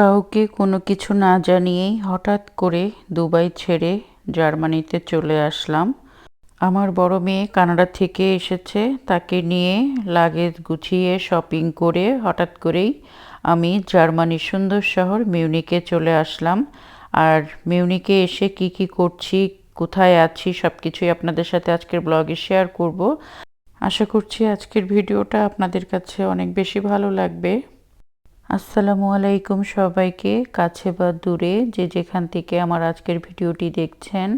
কাউকে কোনো কিছু না জানিয়েই হঠাৎ করে দুবাই ছেড়ে জার্মানিতে চলে আসলাম। আমার বড় মেয়ে কানাডা থেকে এসেছে, তাকে নিয়ে লাগেজ গুছিয়ে শপিং করে হঠাৎ করেই আমি জার্মানির সুন্দর শহর মিউনিকে চলে আসলাম। আর মিউনিকে এসে কি কি করছি, কোথায় আছি সব কিছুই আপনাদের সাথে আজকের ব্লগে শেয়ার করব। আশা করছি আজকের ভিডিওটা আপনাদের কাছে অনেক বেশি ভালো লাগবে। আসসালামু আলাইকুম সবাইকে, কাছে বা দূরে, যে যেখান থেকে আমার আজকের ভিডিওটি দেখছেন,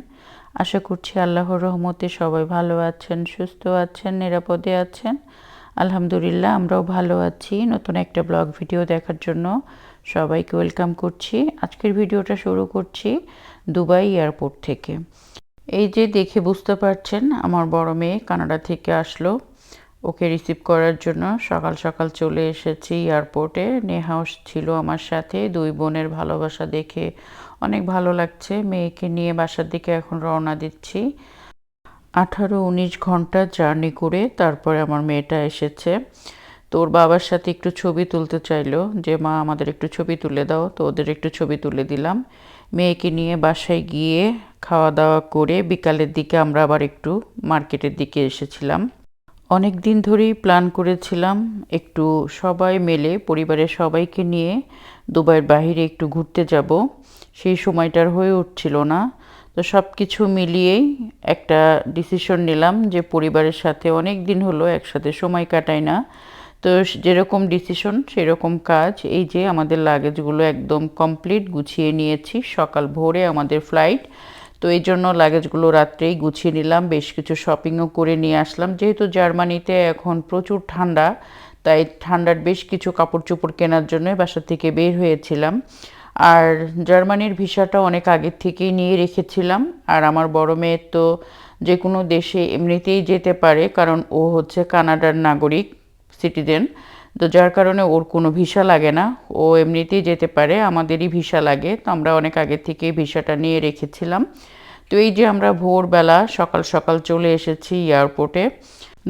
আশা করছি আল্লাহর রহমতে সবাই ভালো আছেন, সুস্থ আছেন, নিরাপদে আছেন। আলহামদুলিল্লাহ, আমরাও ভালো আছি নতুন একটা ব্লগ ভিডিও দেখার জন্য। সবাইকে ওয়েলকাম করছি। আজকের ভিডিওটা শুরু করছি দুবাই এয়ারপোর্ট থেকে। এই যে দেখে বুঝতে পারছেন, আমার বড় মেয়ে কানাডা থেকে আসলো। ওকে রিসিভ করার জন্য সকাল সকাল চলে এসেছি এয়ারপোর্টে নেহাও ছিল আমার সাথে, দুই বোনের ভালোবাসা দেখে অনেক ভালো লাগছে। মেয়েকে নিয়ে বাসার দিকে এখন রওনা দিচ্ছি। আঠারো উনিশ ঘণ্টা জার্নি করে তারপরে আমার মেয়েটা এসেছে। তোর বাবার সাথে একটু ছবি তুলতে চাইলো যে, মা, আমাদের একটু ছবি তুলে দাও। তো ওদের একটু ছবি তুলে দিলাম। মেয়েকে নিয়ে বাসায় গিয়ে খাওয়া দাওয়া করে বিকালের দিকে আমরা আবার একটু মার্কেটের দিকে এসেছিলাম। অনেক দিন ধরেই প্ল্যান করেছিলাম একটু সবাই মেলে, পরিবারের সবাইকে নিয়ে দুবাইয়ের বাহিরে একটু ঘুরতে যাব। সেই সময়টার হয়ে উঠছিল না। তো সব কিছু মিলিয়েই একটা ডিসিশন নিলাম যে পরিবারের সাথে অনেক দিন হলো একসাথে সময় কাটাই না। তো যেরকম ডিসিশন সেরকম কাজ। এই যে আমাদের লাগেজগুলো একদম কমপ্লিট গুছিয়ে নিয়েছি। সকাল ভোরে আমাদের ফ্লাইট তো এই জন্য লাগেজগুলো রাত্রেই গুছিয়ে নিলাম, বেশ কিছু শপিংও করে নিয়ে আসলাম। যেহেতু জার্মানিতে এখন প্রচুর ঠান্ডা, তাই ঠান্ডার বেশ কিছু কাপড় চোপড় কেনার জন্য বাসা থেকে বের হয়েছিলাম। আর জার্মানির ভিসাটা অনেক আগের থেকেই নিয়ে রেখেছিলাম। আর আমার বড় মেয়ের তো যে কোনো দেশে এমনিতেই যেতে পারে, কারণ ও হচ্ছে কানাডার নাগরিক সিটিজেন তো যার কারণে ওর কোনো ভিসা লাগে না। ও এমনিতেই যেতে পারে, আমাদেরই ভিসা লাগে। তো আমরা অনেক আগে থেকে ভিসাটা নিয়ে রেখেছিলাম। তো এই যে আমরা ভোরবেলা সকাল সকাল চলে এসেছি এয়ারপোর্টে,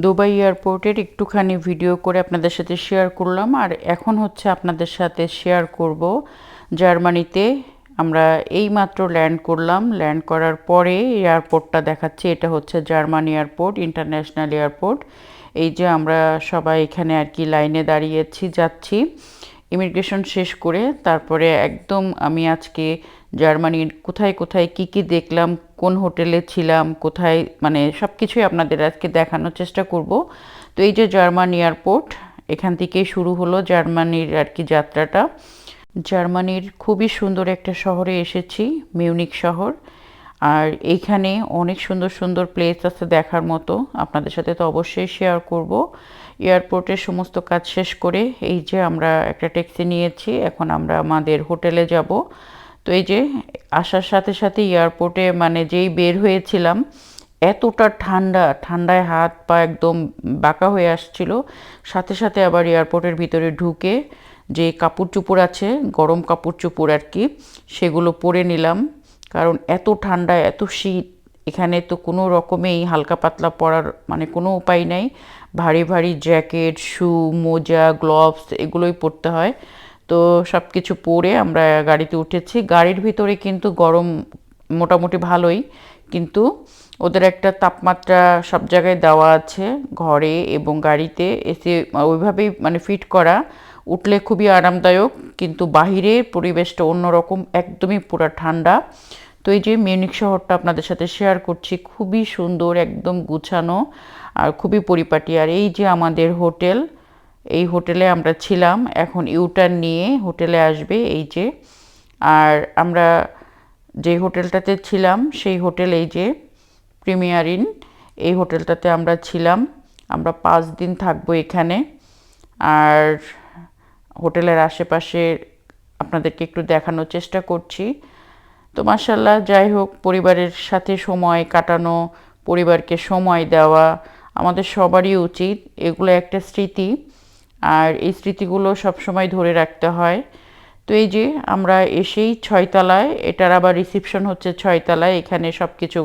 দুবাই এয়ারপোর্টের একটুখানি ভিডিও করে আপনাদের সাথে শেয়ার করলাম। আর এখন হচ্ছে আপনাদের সাথে শেয়ার করব জার্মানিতে। আমরা এই মাত্র ল্যান্ড করলাম। ল্যান্ড করার পরে এয়ারপোর্টটা দেখাচ্ছি। এটা হচ্ছে জার্মানি এয়ারপোর্ট, ইন্টারন্যাশনাল এয়ারপোর্ট। এই যে আমরা সবাই এখানে আর কি লাইনে দাঁড়িয়েছি, যাচ্ছি। ইমিগ্রেশন শেষ করে তারপরে একদম আমি আজকে জার্মানির কোথায় কোথায় কি কি দেখলাম, কোন হোটেলে ছিলাম, কোথায় মানে সব কিছুই আপনাদের আজকে দেখানোর চেষ্টা করব। তো এই যে জার্মান এয়ারপোর্ট, এখান থেকেই শুরু হলো জার্মানির আর কি যাত্রাটা। জার্মানির খুবই সুন্দর একটা শহরে এসেছি, মিউনিক শহর। আর এইখানে অনেক সুন্দর সুন্দর প্লেস আছে দেখার মতো। আপনাদের সাথে তো অবশ্যই শেয়ার করব। এয়ারপোর্টের সমস্ত কাজ শেষ করে এই যে আমরা একটা ট্যাক্সি নিয়েছি, এখন আমরা আমাদের হোটেলে যাব। তো এই যে আসার সাথে সাথে এয়ারপোর্টে মানে যেই বের হয়েছিলাম, এতটা ঠান্ডা, ঠান্ডায় হাত পা একদম বাঁকা হয়ে আসছিল। সাথে সাথে আবার এয়ারপোর্টের ভিতরে ঢুকে যে কাপড় চুপড় আছে, গরম কাপড় চুপড় আর কি, সেগুলো পরে নিলাম। কারণ এত ঠান্ডা, এত শীত, এখানে তো কোনো রকমেই হালকা পাতলা পরার মানে কোনো উপায় নাই। ভারী ভারী জ্যাকেট, শু, মোজা, গ্লোভস এগুলোই পরতে হয়। তো সব কিছু পরে আমরা গাড়িতে উঠেছি। গাড়ির ভিতরে কিন্তু গরম মোটামুটি ভালোই, কিন্তু ওদের একটা তাপমাত্রা সব জায়গায় দেওয়া আছে, ঘরে এবং গাড়িতে। এসে ওইভাবেই মানে ফিট করা। উঠলে খুবই আরামদায়ক, কিন্তু বাহিরের পরিবেশটা অন্যরকম, একদমই পুরো ঠান্ডা। তো এই যে মিউনিক শহরটা আপনাদের সাথে শেয়ার করছি, খুবই সুন্দর, একদম গুছানো আর খুবই পরিপাটি। আর এই যে আমাদের হোটেল, এই হোটেলে আমরা ছিলাম, এখন ইউটার্ন নিয়ে হোটেলে আসবে এই যে। আর আমরা যে হোটেলটাতে ছিলাম, সেই হোটেল এই যে প্রিমিয়ার ইন, এই হোটেলটাতে আমরা ছিলাম। আমরা পাঁচ দিন থাকব এখানে। আর হোটেলের আশেপাশে আপনাদেরকে একটু দেখানোর চেষ্টা করছি। তো মাসাল্লাহ যাই হোক, পরিবারের সাথে সময় কাটানো, পরিবারকে সময় দেওয়া আমাদের সবারই উচিত। এগুলো একটা স্মৃতি, আর এই স্মৃতিগুলো সবসময় ধরে রাখতে হয়। তো এই যে আমরা এসেই ছয়তলায়, এটার আবার রিসিপশন হচ্ছে ছয়তলায়, এখানে সব কিছু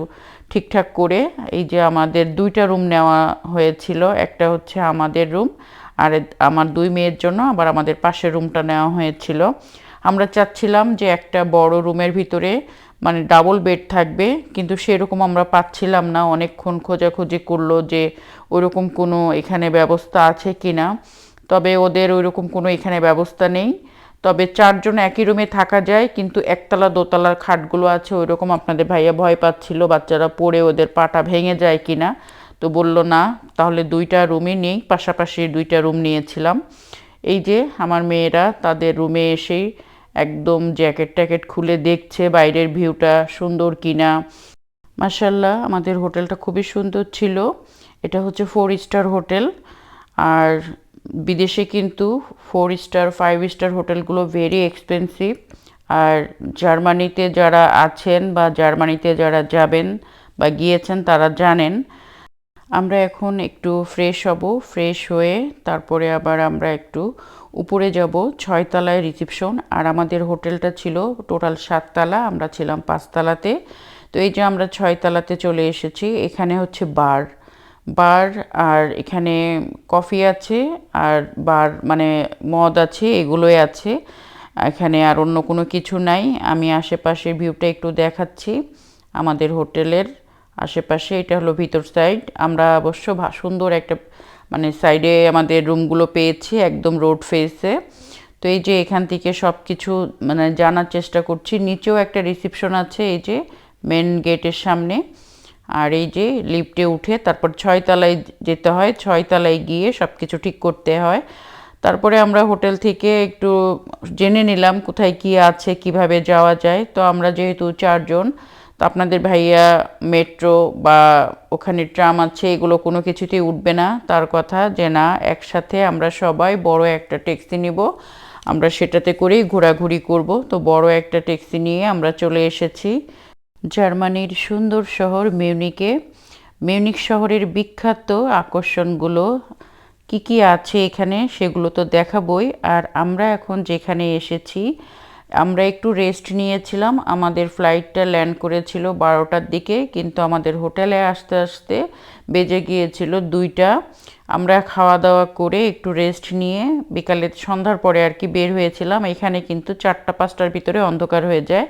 ঠিকঠাক করে এই যে আমাদের দুইটা রুম নেওয়া হয়েছিল, একটা হচ্ছে আমাদের রুম আর আমার দুই মেয়ের জন্য আবার আমাদের পাশের রুমটা নেওয়া হয়েছিল। আমরা চাচ্ছিলাম যে একটা বড় রুমের ভিতরে মানে ডাবল বেড থাকবে, কিন্তু সেরকম আমরা পাচ্ছিলাম না। অনেকক্ষণ খোঁজাখুঁজি করল যে ওরকম কোনো এখানে ব্যবস্থা আছে কি না তবে ওদের ওইরকম কোনো এখানে ব্যবস্থা নেই। তবে চারজন একই রুমে থাকা যায়, কিন্তু একতলা দোতলার খাটগুলো আছে ওই রকম আপনাদের ভাইয়া ভয় পাচ্ছিল বাচ্চারা পড়ে ওদের পাটা ভেঙে যায় কি না তো বলল, না, তাহলে দুইটা রুমই নেই। পাশাপাশি দুইটা রুম নিয়েছিলাম। এই যে আমার মেয়েরা তাদের রুমে এসেই একদম জ্যাকেট ট্যাকেট খুলে দেখছে বাইরের ভিউটা সুন্দর কিনা। মাসাল্লাহ আমাদের হোটেলটা খুবই সুন্দর ছিল। এটা হচ্ছে ফোর স্টার হোটেল। আর বিদেশে কিন্তু ফোর স্টার ফাইভ স্টার হোটেলগুলো ভেরি এক্সপেন্সিভ আর জার্মানিতে যারা আছেন বা জার্মানিতে যারা যাবেন বা গিয়েছেন তারা জানেন আমরা এখন একটু ফ্রেশ হব ফ্রেশ হয়ে তারপরে আবার আমরা একটু উপরে যাব, ছয়তলায় রিসিপশন আর আমাদের হোটেলটা ছিল টোটাল সাততলা, আমরা ছিলাম পাঁচতলাতে। তো এই যে আমরা ছয়তলাতে চলে এসেছি, এখানে হচ্ছে বার। বার আর এখানে কফি আছে, আর বার মানে মদ আছে, এগুলোই আছে। এখানে আর অন্য কোনো কিছু নাই, আমি আশেপাশের ভিউটা একটু দেখাচ্ছি, আমাদের হোটেলের। আশেপাশে এটা হলো ভিতর সাইড আমরা অবশ্য সুন্দর একটা মানে সাইডে আমাদের রুমগুলো পেয়েছি একদম রোড ফেসে তো এই যে এখান থেকে সব কিছু মানে জানার চেষ্টা করছি। নিচেও একটা রিসিপশন আছে এই যে মেন গেটের সামনে। আর এই যে লিফটে উঠে তারপর ছয়তলায় যেতে হয়। ছয়তলায় গিয়ে সব কিছু ঠিক করতে হয়। তারপরে আমরা হোটেল থেকে একটু জেনে নিলাম কোথায় কি আছে, কীভাবে যাওয়া যায়। তো আমরা যেহেতু চারজন তো আপনাদের ভাইয়া মেট্রো বা ওখানে ট্রাম আছে, এগুলো কোনো কিছুতেই উঠবে না। তার কথা যে না, একসাথে আমরা সবাই বড় একটা ট্যাক্সি নিব। আমরা সেটাতে করেই ঘোরাঘুরি করব। তো বড় একটা ট্যাক্সি নিয়ে আমরা চলে এসেছি জার্মানির সুন্দর শহর মিউনিকে। মিউনিক শহরের বিখ্যাত আকর্ষণগুলো কি কি আছে এখানে সেগুলো তো দেখাবই। আর আমরা এখন যেখানে এসেছি আমরা একটু রেস্ট নিয়েছিলাম। আমাদের ফ্লাইটটা ল্যান্ড করেছিল বারোটার দিকে, কিন্তু আমাদের হোটেলে আসতে আসতে বেজে গিয়েছিল দুইটা। আমরা খাওয়া দাওয়া করে একটু রেস্ট নিয়ে বিকালে সন্ধ্যার পরে আর কি বের হয়েছিলাম। এখানে কিন্তু চারটা, পাঁচটার ভিতরে অন্ধকার হয়ে যায়।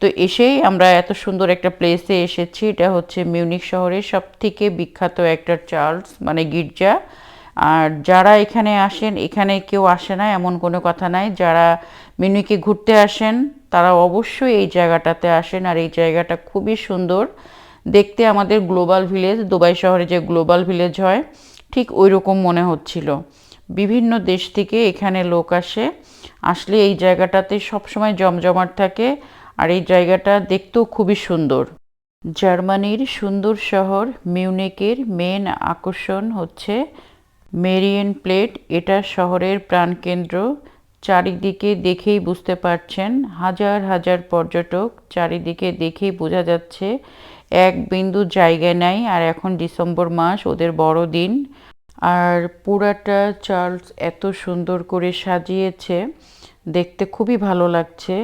তো এসেই আমরা এত সুন্দর একটা প্লেসে এসেছি। এটা হচ্ছে মিউনিক শহরের সব থেকে বিখ্যাত একটা চার্লস মানে গির্জা। আর যারা এখানে আসেন, এখানে কেউ আসে না, এমন কোনো কথা নাই। যারা মিনুকে ঘুরতে আসেন, তারা অবশ্যই এই জায়গাটাতে আসেন আর এই জায়গাটা খুবই সুন্দর। দেখতে আমাদের গ্লোবাল ভিলেজ, দুবাই শহরে যে গ্লোবাল ভিলেজ হয়, ঠিক ওই রকম মনে হচ্ছিল। বিভিন্ন দেশ থেকে এখানে লোক আসে, আসলে এই জায়গাটাতে সবসময় জমজমাট থাকে আর এই জায়গাটা দেখতেও খুবই সুন্দর। জার্মানির সুন্দর শহর মিউনিকের মেন আকর্ষণ হচ্ছে মেরিয়েন প্লেট, এটা শহরের প্রাণকেন্দ্র। চারিদিকে দেখেই বুঝতে পারছেন, হাজার হাজার পর্যটক চারিদিকে দেখেই বোঝা যাচ্ছে এক বিন্দু জায়গা নাই আর এখন ডিসেম্বর মাস, ওদের বড় দিন। আর পুরাটা চার্লস এত সুন্দর করে সাজিয়েছে, দেখতে খুবই ভালো লাগছে।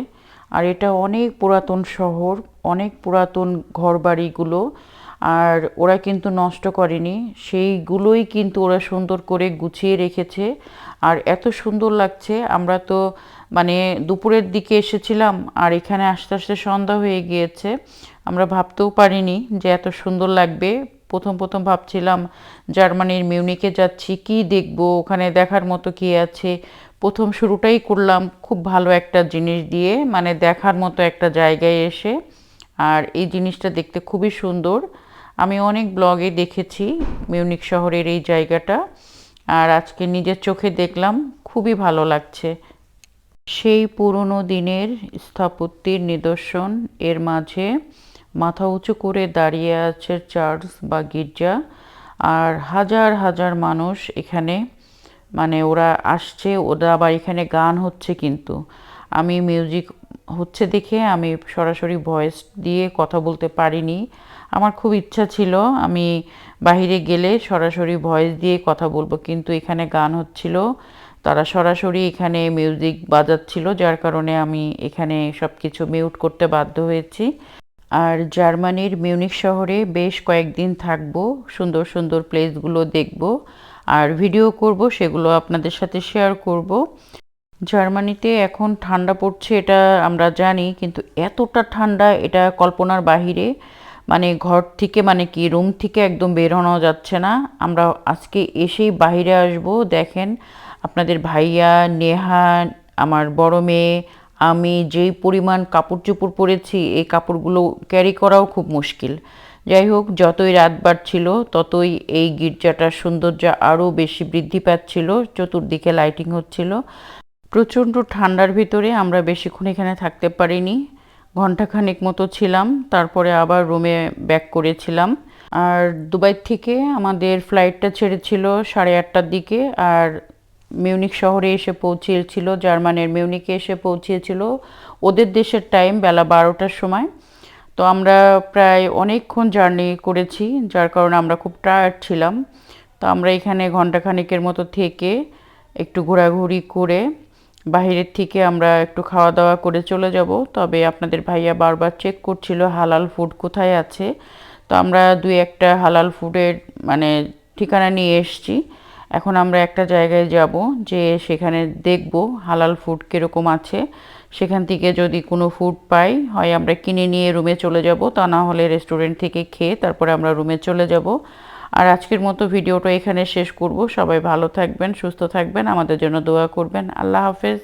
আর এটা অনেক পুরাতন শহর, অনেক পুরাতন ঘরবাড়িগুলো আর ওরা কিন্তু নষ্ট করেনি। সেইগুলোই কিন্তু ওরা সুন্দর করে গুছিয়ে রেখেছে। আর এত সুন্দর লাগছে, আমরা তো মানে দুপুরের দিকে এসেছিলাম আর এখানে আস্তে আস্তে সন্ধ্যা হয়ে গিয়েছে। আমরা ভাবতেও পারিনি যে এত সুন্দর লাগবে। প্রথম প্রথম ভাবছিলাম জার্মানির মিউনিকে যাচ্ছি, কি দেখব, ওখানে দেখার মতো কি আছে। প্রথম শুরুটাই করলাম খুব ভালো একটা জিনিস দিয়ে মানে দেখার মতো একটা জায়গায় এসে। আর এই জিনিসটা দেখতে খুবই সুন্দর। আমি অনেক ব্লগে দেখেছি মিউনিক শহরের এই জায়গাটা, আর আজকে নিজের চোখে দেখলাম খুবই ভালো লাগছে। সেই পুরনো দিনের স্থাপত্যের নিদর্শন, এর মাঝে মাথা উঁচু করে দাঁড়িয়ে আছে চার্চ বা গির্জা, আর হাজার হাজার মানুষ এখানে মানে ওরা আসছে, ওরা আবার এখানে গান হচ্ছে কিন্তু। আমি মিউজিক হচ্ছে দেখে আমি সরাসরি ভয়েস দিয়ে কথা বলতে পারিনি। আমার খুব ইচ্ছা ছিল আমি বাহিরে গেলে সরাসরি ভয়েস দিয়ে কথা বলব, কিন্তু এখানে গান হচ্ছিল। তারা সরাসরি এখানে মিউজিক বাজাচ্ছিল, যার কারণে আমি এখানে সব কিছু মিউট করতে বাধ্য হয়েছি। আর জার্মানির মিউনিক শহরে বেশ কয়েকদিন থাকব, সুন্দর সুন্দর প্লেসগুলো দেখব, আর ভিডিও করব, সেগুলো আপনাদের সাথে শেয়ার করব। জার্মানিতে এখন ঠান্ডা পড়ছে, এটা আমরা জানি, কিন্তু এতটা ঠান্ডা, এটা কল্পনার বাহিরে। মানে ঘর থেকে মানে কি রুম থেকে একদম বেরোনো যাচ্ছে না। আমরা আজকে এসেই বাইরে আসব, দেখেন আপনাদের ভাইয়া, নেহা, আমার বড় মেয়ে, আমি যেই পরিমাণ কাপড় চোপড় পরেছি, এই কাপড়গুলো ক্যারি করাও খুব মুশকিল। যাই হোক, যতই রাত বাড়ছিল, ততই এই গির্জাটার সৌন্দর্য আরও বেশি বৃদ্ধি পাচ্ছিল, চতুর্দিকে লাইটিং হচ্ছিল। প্রচণ্ড ঠান্ডার ভিতরে আমরা বেশিক্ষণ এখানে থাকতে পারিনি। ঘন্টাখানেক মতো ছিলাম, তারপরে আবার রুমে ব্যাক করেছিলাম। আর দুবাই থেকে আমাদের ফ্লাইটটা ছেড়েছিল সাড়ে আটটার দিকে আর মিউনিক শহরে এসে পৌঁছিয়েছিল জার্মানের মিউনিকে এসে পৌঁছিয়েছিল ওদের দেশের টাইম বেলা বারোটার সময়। তো আমরা প্রায় অনেকক্ষণ জার্নি করেছি, যার কারণে আমরা খুব টায়ার্ড ছিলাম। তো আমরা এখানে ঘন্টাখানেকের মতো থেকে একটু ঘোরাঘুরি করে বাইরের থেকে আমরা একটু খাওয়া দাওয়া করে চলে যাব। তবে আপনাদের ভাইয়া বারবার চেক করছিল হালাল ফুড কোথায় আছে। তো আমরা দুই একটা হালাল ফুডের মানে ঠিকানা নিয়ে এসছি। এখন আমরা একটা জায়গায় যাব যে সেখানে দেখব হালাল ফুড কীরকম আছে। সেখান থেকে যদি কোনো ফুড পাই, হয় আমরা কিনে নিয়ে রুমে চলে যাব। তা না হলে রেস্টুরেন্ট থেকে খেয়ে তারপরে আমরা রুমে চলে যাব। আর আজকের মতো ভিডিওটা এখানে শেষ করব। সবাই ভালো থাকবেন, সুস্থ থাকবেন, আমাদের জন্য দোয়া করবেন। আল্লাহ হাফেজ।